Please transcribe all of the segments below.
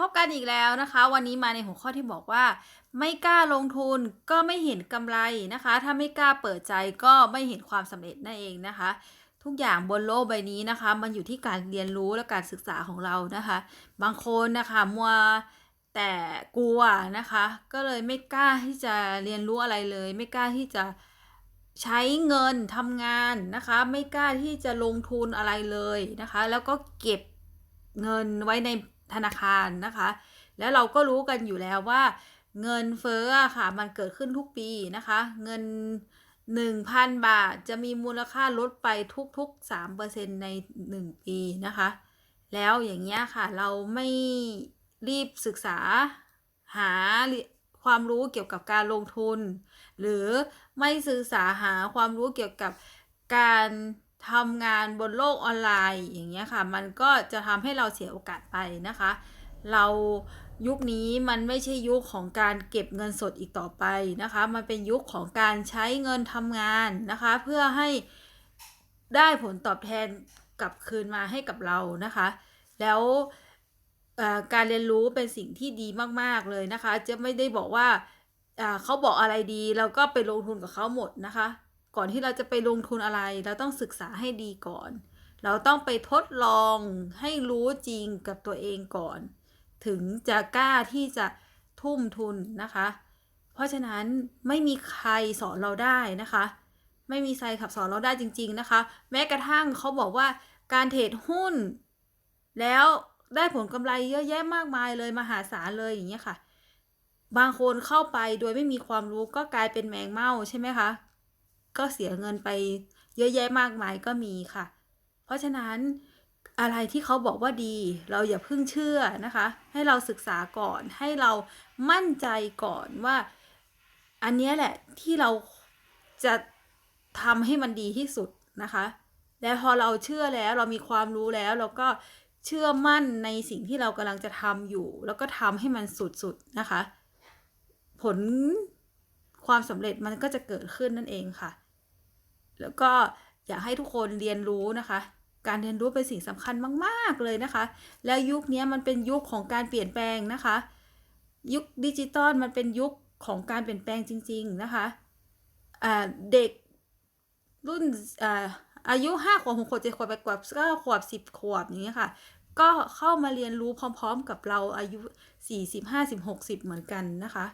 พบกันอีกแล้วนะคะ วันนี้มาในหัวข้อที่บอกว่า ไม่กล้าลงทุนก็ไม่เห็นกำไรนะคะ ถ้าไม่กล้าเปิดใจก็ไม่เห็นความสำเร็จนั่นเองนะคะ ทุกอย่างบนโลกใบนี้นะคะ มันอยู่ที่การเรียนรู้และการศึกษาของเรานะคะ บางคนนะคะมัวแต่กลัวนะคะ ก็เลยไม่กล้าที่จะเรียนรู้อะไรเลย ไม่กล้าที่จะใช้เงินทำงานนะคะ ไม่กล้าที่จะลงทุนอะไรเลยนะคะ แล้วก็เก็บเงินไว้ใน ธนาคารนะคะ แล้วเราก็รู้กันอยู่แล้วว่า เงินเฟ้อค่ะ มันเกิดขึ้นทุกปีนะคะ เงิน 1,000 บาทจะมีมูลค่าลดไปทุกๆ 3%ใน 1 ปีนะคะ แล้วอย่างเงี้ยค่ะเราไม่รีบศึกษาหาความรู้เกี่ยวกับการลงทุน หรือไม่ศึกษาหาความรู้เกี่ยวกับการ ทำงานบนโลกออนไลน์อย่างเงี้ยค่ะ มันก็จะทำให้เราเสียโอกาสไปนะคะ เรายุคนี้มันไม่ใช่ยุคของการเก็บเงินสดอีกต่อไปนะคะ มันเป็นยุคของการใช้เงินทำงานนะคะ เพื่อให้ได้ผลตอบแทนกลับคืนมาให้กับเรานะคะ แล้วการเรียนรู้เป็นสิ่งที่ดีมากๆเลยนะคะ จะไม่ได้บอกว่าเขาบอกอะไรดีเราก็ไปลงทุนกับเขาหมดนะคะ ก่อนที่เราจะไปลงทุนอะไร เราต้องศึกษาให้ดีก่อน เราต้องไปทดลองให้รู้จริงกับตัวเองก่อน ถึงจะกล้าที่จะทุ่มทุนนะคะ เพราะฉะนั้นไม่มีใครสอนเราได้นะคะ ไม่มีใครขับสอนเราได้จริง ๆนะคะ แม้กระทั่งเขาบอกว่าการเทรดหุ้น แล้วได้ผลกำไรเยอะแยะมากมายเลยมหาศาลเลยอย่างเงี้ยค่ะ บางคนเข้าไปโดยไม่มีความรู้ก็กลายเป็นแมงเม่าใช่ไหมคะ ก็เสียเงินไปเยอะแยะมากมายก็มีค่ะ เพราะฉะนั้นอะไรที่เขาบอกว่าดี เราอย่าเพิ่งเชื่อนะคะ ให้เราศึกษาก่อนให้เรามั่นใจก่อนว่า อันนี้แหละที่เราจะทำให้มันดีที่สุดนะคะ และพอเราเชื่อแล้วเรามีความรู้แล้วเราก็เชื่อมั่นในสิ่งที่เรากำลังจะทำอยู่ แล้วก็ทำให้มันสุดๆนะคะ ผลความสำเร็จมันก็จะเกิดขึ้นนั่นเองค่ะ แล้วก็อยากให้ทุกคนเรียนรู้นะคะ การเรียนรู้เป็นสิ่งสำคัญมาก ๆ เลยนะคะ แล้วยุคนี้มันเป็นยุคของการเปลี่ยนแปลงนะคะ ยุคดิจิตอลมันเป็นยุคของการเปลี่ยนแปลงจริง ๆ นะคะเด็กรุ่นอายุห้าขวบหกขวบเจ็ดขวบแปดขวบเก้าขวบสิบขวบอย่างเงี้ยค่ะ ก็เข้ามาเรียนรู้พร้อม ๆ กับเราอายุสี่สิบห้าสิบหกสิบเหมือนกันนะคะ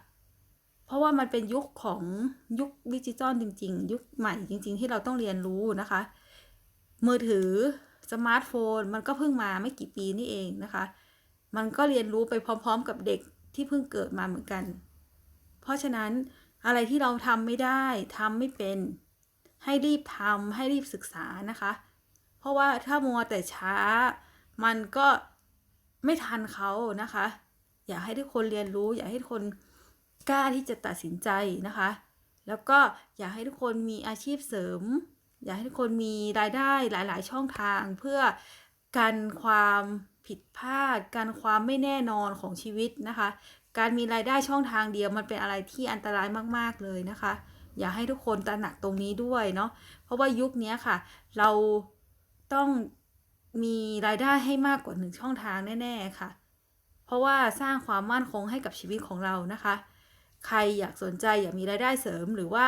เพราะว่ามันเป็นยุคของยุคดิจิตอลจริง ๆ ยุคใหม่จริง ๆ ที่เราต้องเรียนรู้นะคะ มือถือสมาร์ทโฟนมันก็เพิ่งมาไม่กี่ปีนี่เองนะคะ มันก็เรียนรู้ไปพร้อม ๆ กับเด็กที่เพิ่งเกิดมาเหมือนกัน เพราะฉะนั้นอะไรที่เราทำไม่ได้ทำไม่เป็น ให้รีบทำให้รีบศึกษานะคะ เพราะว่าถ้ามัวแต่ช้า มันก็ไม่ทันเขานะคะ อยากให้ทุกคนเรียนรู้ อยากให้ทุกคน กล้าที่จะตัดสินใจนะคะ แล้วก็อยากให้ทุกคนมีอาชีพเสริม อยากให้ทุกคนมีรายได้หลาย ๆ ช่องทางเพื่อกันความผิดพลาดกันความไม่แน่นอนของชีวิตนะคะ การมีรายได้ช่องทางเดียวมันเป็นอะไรที่อันตรายมาก ๆ เลยนะคะ อยากให้ทุกคนตระหนักตรงนี้ด้วยเนาะเพราะว่ายุคนี้ค่ะ เราต้องมีรายได้ให้มากกว่าหนึ่งช่องทางแน่ ๆ ค่ะ เพราะว่าสร้างความมั่นคงให้กับชีวิตของเรานะคะ ใครอยากสนใจอยากมีรายได้เสริม หรือว่า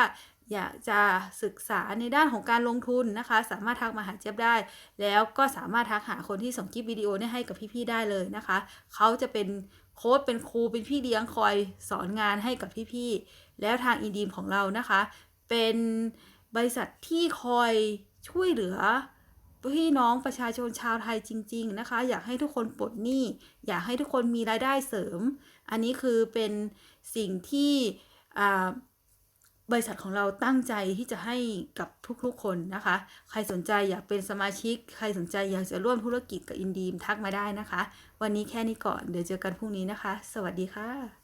อยากจะศึกษาในด้านของการลงทุนนะคะ สามารถทักมาหาเจี๊ยบได้ แล้วก็สามารถทักหาคนที่ส่งคลิปวิดีโอนี้ให้กับพี่ๆได้เลยนะคะ เขาจะเป็นโค้ดเป็นครูเป็นพี่เลี้ยงคอยสอนงานให้กับพี่ๆแล้วทางอีดีมของเรานะคะ เป็นบริษัทที่คอยช่วยเหลือ พี่น้องประชาชนชาวไทยจริง ๆ นะคะ อยากให้ทุกคนปลดหนี้อยากให้ทุกคนมีรายได้เสริม อันนี้คือเป็นสิ่งที่บริษัทของเราตั้งใจที่จะให้กับทุกๆคนนะคะ ใครสนใจอยากเป็นสมาชิก ใครสนใจอยากจะร่วมธุรกิจกับอินดีมทักมาได้นะคะ วันนี้แค่นี้ก่อน เดี๋ยวเจอกันพรุ่งนี้นะคะ สวัสดีค่ะ